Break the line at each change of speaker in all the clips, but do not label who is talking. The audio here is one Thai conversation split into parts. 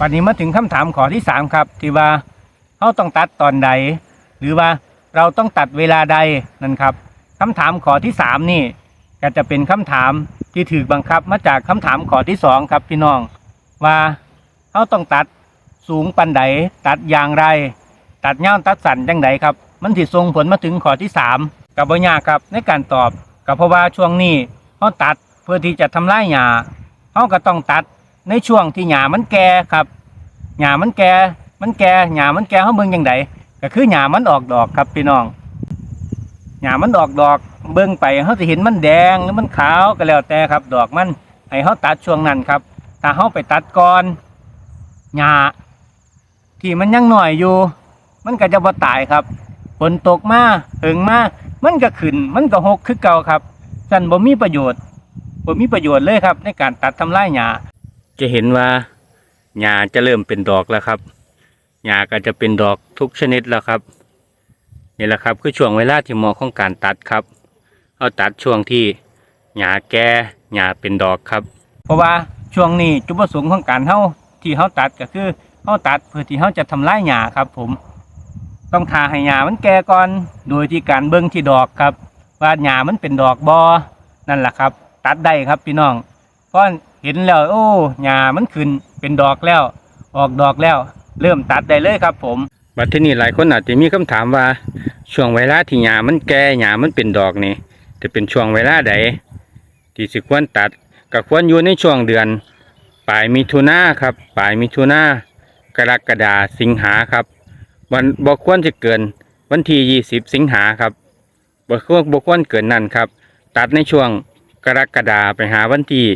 วันนี้มาถึงคำถามข้อที่ 3 ครับ ที่ว่าเราต้องตัดตอนใด หรือว่าเราต้องตัดเวลาใดนั่นครับคำถามข้อที่ 3 นี่ ก็จะเป็นคำถามที่ถือบังคับมาจากคำถามข้อที่ 2 ครับพี่น้อง ว่าเราต้องตัดสูงปันใดตัดอย่างไร ตัดเงาตัดสันจังใดครับ มันสิส่งผลมาถึงข้อที่ 3 กับบ่ยากครับในการตอบก็เพราะว่าช่วงนี้เราตัดเพื่อที่จะทำลายหญ้าเราก็ต้องตัด ในช่วงที่หญ้ามันแก่ครับหญ้ามันแก่มันแก่หญ้ามันแก่เฮาเบิ่งจังไดก็คือหญ้ามันออกดอกครับพี่น้องหญ้ามันออกดอกเบิ่งไปเฮาสิเห็นมันแดงหรือมันขาวก็แล้วแต่ครับ ดอกมันให้เฮาตัดช่วงนั้นครับ ถ้าเฮาไปตัดก่อนหญ้าที่มันยังหน้อยอยู่ มันก็จะบ่ตายครับฝนตกมาเหิงมามันก็ขึ้น มันก็หกคือเก่าครับสั่นบ่มีประโยชน์บ่มีประโยชน์เลยครับ ในการตัดทำลายหญ้า จะเห็นว่าหญ้าจะเริ่มเป็นดอกแล้วครับหญ้าก็จะเป็นดอกทุกชนิดแล้วครับนี่แหละครับคือช่วงเวลาที่เหมาะของการตัดครับเอาตัดช่วงที่หญ้าแก่หญ้าเป็นดอกครับ เพราะว่าช่วงนี้จุดประสงค์ของการเฮาที่เฮาตัดก็คือเฮาตัดเพื่อที่เฮาจะทำลายหญ้าครับ ผม ต้องทาให้หญ้ามันแก่ก่อน โดยที่การเบิ่งที่ดอกครับ ว่าหญ้ามันเป็นดอกบอนั่นแหละครับ ตัดได้ครับพี่น้อง เพราะเห็นแล้วโอ้หญ้ามันขึ้นเป็นดอกแล้ว ออกดอกแล้ว เริ่มตัดได้เลยครับ ผมบัดทีนี้หลายคนอาจจะมีคำถามว่า ช่วงเวลาที่หญ้ามันแก่หญ้ามันเป็นดอกนี่จะเป็นช่วงเวลาใดที่สิควรตัดก็ควรอยู่ในช่วงเดือนปลายมิถุนาครับปลายมิถุนากรกฎาสิงหาครับวันบ่ควรจะเกินวันที่ 20 สิงหาครับบ่ควรบ่ควรเกินนั่นครับ ตัดในช่วงกรกฎาไปหาวันที่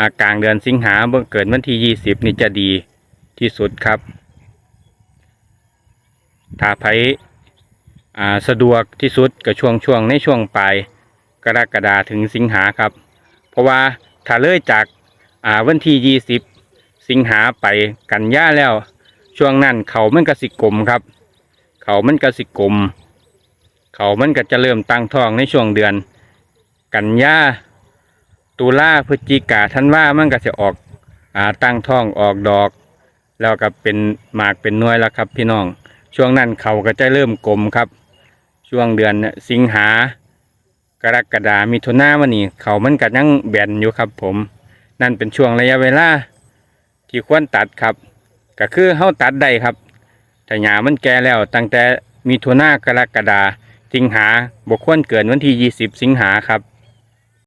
อากลางเดือนสิงหาบ่เกินวันที่20นี่จะดีที่สุดครับ ถ้าไผอ่สะดวกที่สุดก็ช่วงช่วงในช่วงปลายกรกฎาถึงสิงหาครับ เพราะว่าถ้าเลื่อยจากวันที่20สิงหาไปกันยาแล้ว ช่วงนั้นเขามันก็สิกลมครับ เขามันก็สิกลม เขามันก็จะเริ่มตั้งท้องในช่วงเดือน กันยา ตุลาพฤศจิกาธันวามันก็จะออกอ่าตั้งท้องออกดอก แล้วก็เป็นหมากเป็นน่วยแล้วครับ พี่น้องช่วงนั้นเขาก็จะเริ่มกลมครับ ช่วงเดือนสิงหากรกฎามิถุนาวันนี้เขามันก็ยังแบนอยู่ครับ ผม นั่นเป็นช่วงระยะเวลาที่ควรตัดครับ ก็คือเฮาตัดได้ครับแต่หญ้ามันแก่แล้ว ตั้งแต่มีทุนากรกฎาสิงหาบกควรเกินวันที่ 20 สิงหาครับ